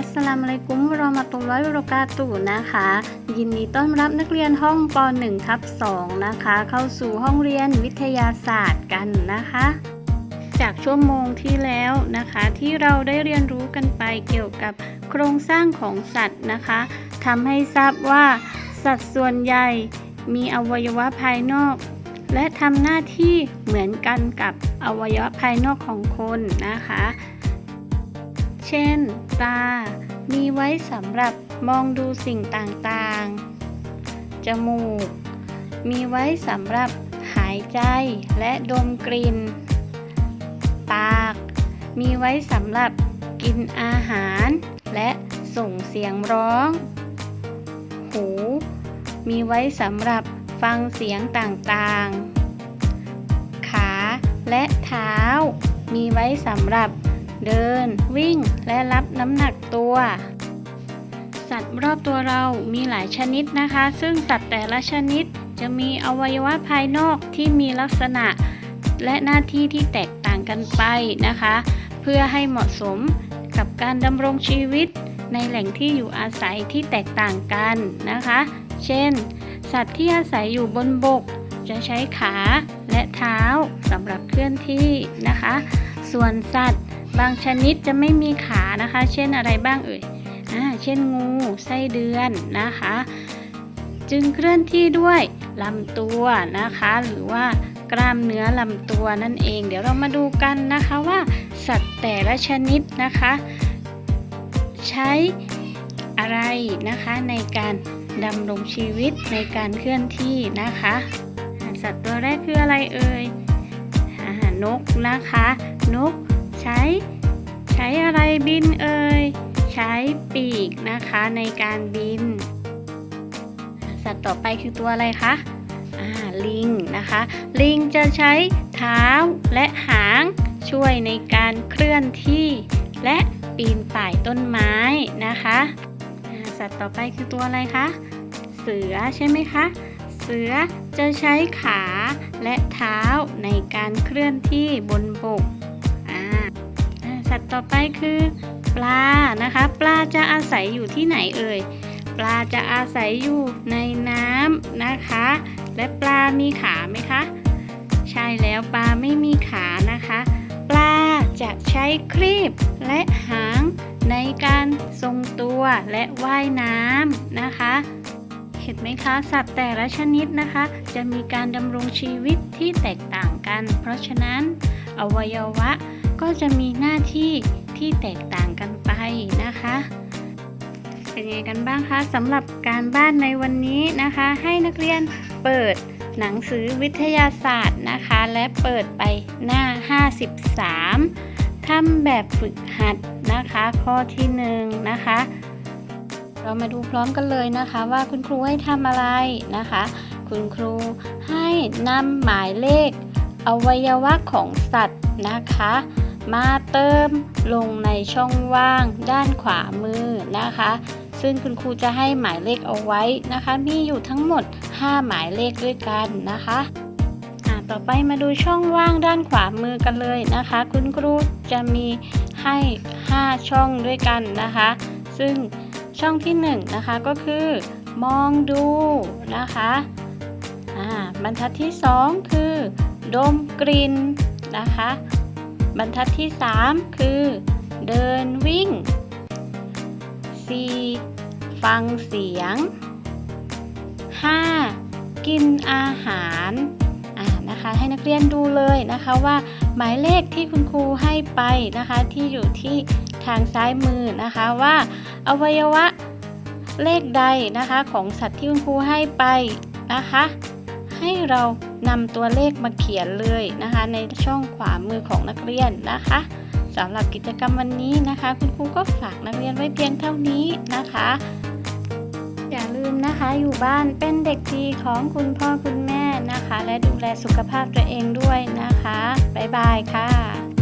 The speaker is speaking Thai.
อัสสลามุอะลัยกุมวะเราะมะตุลลอฮิวราะกาตุฮ์นะคะ ยินดีต้อนรับนักเรียนห้องป .1 ทับ2นะคะ เข้าสู่ห้องเรียนวิทยาศาสตร์กันนะคะ จากชั่วโมงที่แล้วนะคะ ที่เราได้เรียนรู้กันไปเกี่ยวกับโครงสร้างของสัตว์นะคะทำให้ทราบว่า สัตว์ส่วนใหญ่มีอวัยวะภายนอก และทำหน้าที่เหมือนกันกับอวัยวะภายนอกของคนนะคะ เช่น ตา มีไว้สำหรับมองดูสิ่งต่างๆ จมูก มีไว้สำหรับหายใจและดมกลิ่น ปาก มีไว้สำหรับกินอาหาร และส่งเสียงร้อง หู มีไว้สำหรับฟังเสียงต่างๆ ขาและเท้า มีไว้สำหรับ เดิน วิ่ง และรับน้ำหนักตัว สัตว์รอบตัวเรามีหลายชนิดนะคะ ซึ่งสัตว์แต่ละชนิดจะมีอวัยวะภายนอกที่มีลักษณะ และหน้าที่ที่แตกต่างกันไปนะคะ เพื่อให้เหมาะสมกับการดำรงชีวิตในแหล่งที่อยู่อาศัยที่แตกต่างกันนะคะ เช่น สัตว์ที่อาศัยอยู่บนบก จะใช้ขาและเท้าสำหรับเคลื่อนที่นะคะ ส่วนสัตว์ บางชนิดจะไม่มีขานะคะ เช่นอะไรบ้างเอ่ยอ่าเช่นงูไส้เดือนนะคะ จึงเคลื่อนที่ด้วยลำตัวนะคะ หรือว่ากล้ามเนื้อลำตัวนั่นเอง เดี๋ยวเรามาดูกันนะคะว่าสัตว์แต่ละชนิดนะคะ ใช้อะไรนะคะในการดำรงชีวิตในการเคลื่อนที่นะคะ สัตว์ตัวแรกคืออะไรเอ่ยนกนะคะ นก ใช้ ใช้อะไรบินเอ่ย ใช้ปีกนะคะในการบิน สัตว์ต่อไปคือตัวอะไรคะลิงนะคะ ลิงจะใช้เท้าและหางช่วยในการเคลื่อนที่ และปีนป่ายต้นไม้นะคะ สัตว์ต่อไปคือตัวอะไรคะ เสือใช่ไหมคะ เสือจะใช้ขาและเท้าในการเคลื่อนที่บนบก สัตว์ต่อไปคือ ปลานะคะ ปลาจะอาศัยอยู่ที่ไหนเอ่ย ปลาจะอาศัยอยู่ในน้ำนะคะ และปลามีขาไหมคะ ใช่แล้วปลาไม่มีขานะคะ ปลาจะใช้ครีบและหางในการทรงตัวและว่ายน้ำนะคะ เห็นไหมคะสัตว์แต่ละชนิดนะคะ จะมีการดำรงชีวิตที่แตกต่างกัน เพราะฉะนั้นอวัยวะ ก็จะมีหน้าที่ที่แตกต่างกันไปนะคะ เป็นยังไงกันบ้างคะสำหรับการบ้านในวันนี้นะคะ ให้นักเรียนเปิดหนังสือวิทยาศาสตร์นะคะ และเปิดไปหน้า 53 ทำแบบฝึกหัดนะคะ ข้อที่หนึ่งนะคะ เรามาดูพร้อมกันเลยนะคะว่าคุณครูให้ทำอะไรนะคะ คุณครูให้นำหมายเลขอวัยวะของสัตว์นะคะ มาเติมลงในช่องว่างด้านขวามือนะคะ ซึ่งคุณครูจะให้หมายเลขเอาไว้นะคะ มีอยู่ทั้งหมด 5 หมายเลขด้วยกันนะคะอ่าต่อไปมาดูช่องว่างด้านขวามือกันเลยนะคะ คุณครูจะมีให้ 5 ช่องด้วยกันนะคะ ซึ่งช่องที่ 1นงนะคะก็คือ มองดูนะคะอ่าบรรทัดที่ 2 คือ ดมกลิ่นนะคะ บรรทัดที่ 3 คือ เดินวิ่ง 4. ฟังเสียง 5. กินอาหารอ่านะคะให้นักเรียนดูเลยนะคะว่าหมายเลขที่คุณครูให้ไปนะคะที่อยู่ที่ทางซ้ายมือนะคะว่าอวัยวะเลขใดนะคะของสัตว์ที่คุณครูให้ไปนะคะ ให้เรานำตัวเลขมาเขียนเลยนะคะ ในช่องขวามือของนักเรียนนะคะสำหรับกิจกรรมวันนี้นะคะ คุณครูก็ฝากนักเรียนไว้เพียงเท่านี้นะคะ อย่าลืมนะคะอยู่บ้านเป็นเด็กดีของคุณพ่อคุณแม่นะคะ และดูแลสุขภาพตัวเองด้วยนะคะ บ๊ายบายค่ะ